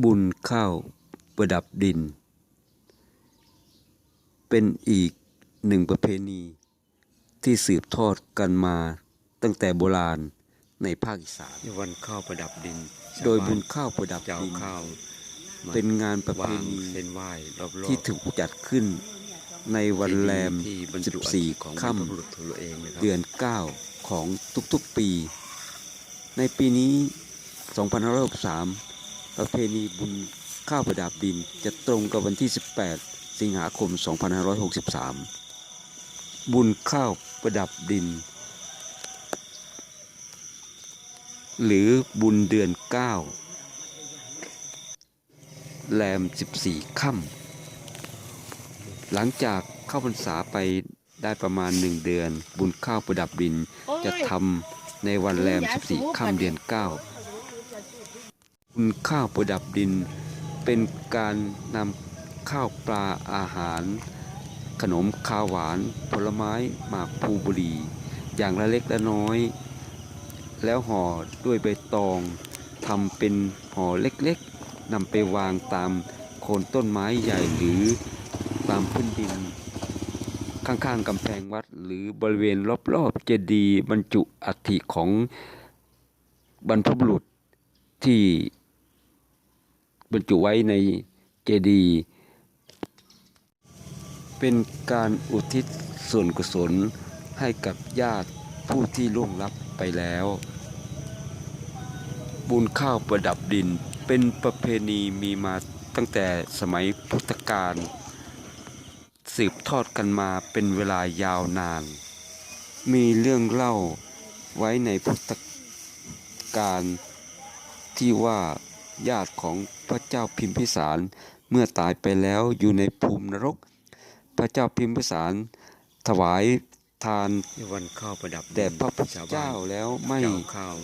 บุญข้าวประดับดิน เป็นอีกหนึ่งประเพณีที่สืบทอดกันมาตั้งแต่โบราณในภาคอีสานในวันข้าวประดับดิน โดยชาวบุญบ้านข้าวประดับจะเอาดินข้าวมาเป็นงานประเพวางณีเส้นไหว้รอบๆที่ถูกจัดขึ้นในวันแรมที่บรรจุอัฐิของ14บรรพค่ำบุรุษของตัวเองนะครับเดือน 9 ของทุกๆปี ในปีนี้ 2563 ประเพณีบุญข้าวประดับดินจะตรงกับวันที่ 18 สิงหาคม 2563 บุญข้าวประดับดิน หรือบุญเดือน 9 แรม 14 ค่ำหลังจากเข้าพรรษาไปได้ประมาณหนึ่งเดือน บุญข้าวประดับดินจะทำในวันแรม 14 ค่ำเดือน 9 บุญข้าวประดับดิน เป็นการนำข้าวปลาอาหาร ขนมข้าวหวาน ผลไม้หมากภูบุหรี อย่างละเล็กละน้อย แล้วห่อด้วยใบตองทำเป็นห่อเล็กๆนำไปวางตามโคนต้นไม้ใหญ่หรือตามพื้นดิน ข้างๆกำแพงวัดหรือบริเวณรอบๆเจดีย์บรรจุอัฐิของบรรพบุรุษที่ บรรจุไว้ในเจดีย์เป็นการอุทิศส่วนกุศลให้กับญาติผู้ที่ล่วงลับไปแล้ว บุญข้าวประดับดินเป็นประเพณีมีมาตั้งแต่สมัยพุทธกาลสืบทอดกันมาเป็นเวลายาวนาน มีเรื่องเล่าไว้ในพุทธกาลที่ว่า ญาติของพระเจ้าพิมพิสารเมื่อตายไปแล้วอยู่ในภูมินรก พระเจ้าพิมพิสารถวายทานในวันข้าวประดับดินแด่พระพุทธชาวบ้นเจ้าแล้วไม่จะเอาข้าว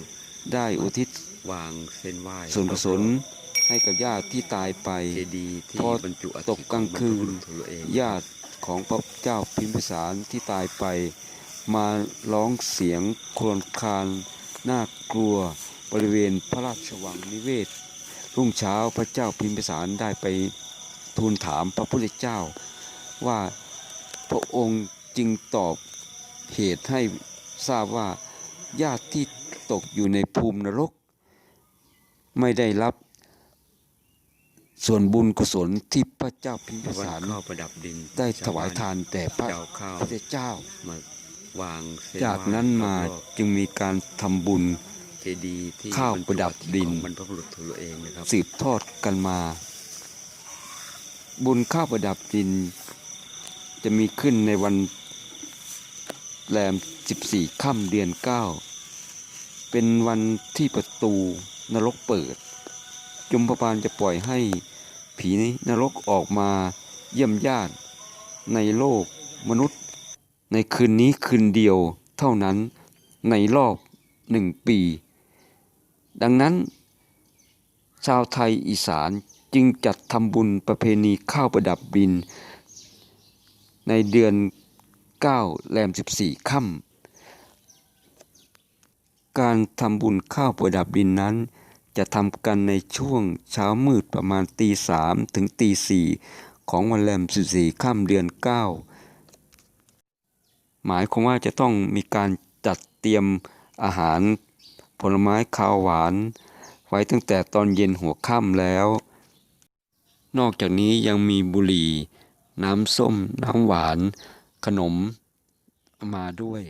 ได้อุทิศวางเส้นไหว้ส่วนกุศลรอบให้กับญาติที่ตายไปๆเจดีย์ที่พอบรรจุอัฐิตกกลางคืนของบรรพบุรุษของตัวเองญาติของพระเจ้าพิมพิสารที่ตายไป มาร้องเสียงครวญครางน่ากลัวบริเวณพระราชวังนิเวศ รุ่งเช้าพระเจ้าพิมพิสารได้ไปทูลถามพระพุทธเจ้า ว่าพระองค์จึงตอบเหตุให้ทราบว่าญาติที่ตกอยู่ในภูมินรก ไม่ได้รับส่วนบุญกุศลที่พระเจ้าพิมในพิวันสารข้าวประดับดินได้ชถวายบ้ทานแต่พระจะเอาข้าวพุทธเจ้ามาวางเส้นจากไหว้นั้นมารอบจึงมีการทำบุญๆ เจดีย์ที่ข้าวประดับดินของบรรพบุรุษของตัวเองนะครับสืบทอดกันมา บุญข้าวประดับดิน จะมีขึ้นในวันแรม 14 ค่ำเดือน 9 เป็นวันที่ประตูนรกเปิด ยมพบาลจะปล่อยให้ผีนรกออกมาเยี่ยมญาติในโลกมนุษย์ ในคืนนี้คืนเดียวเท่านั้นในรอบหนึ่งปี ดังนั้น ชาวไทยอีสานจึงจัดทำบุญประเพณีข้าวประดับดิน ในเดือน 9 แรม 14 ค่ำ การทำบุญข้าวประดับดินนั้น จะทำกันในช่วงเช้ามืดประมาณตีสามถึงตีสี่ของวันแรม 14 ค่ำเดือน 9 หมายความว่าจะต้องมีการจัดเตรียมอาหาร ผลไม้ข้าวหวาน ไว้ตั้งแต่ตอนเย็นหัวค่ำแล้ว นอกจากนี้ยังมีบุหรี่ น้ำส้ม น้ำหวาน ขนมมาด้วย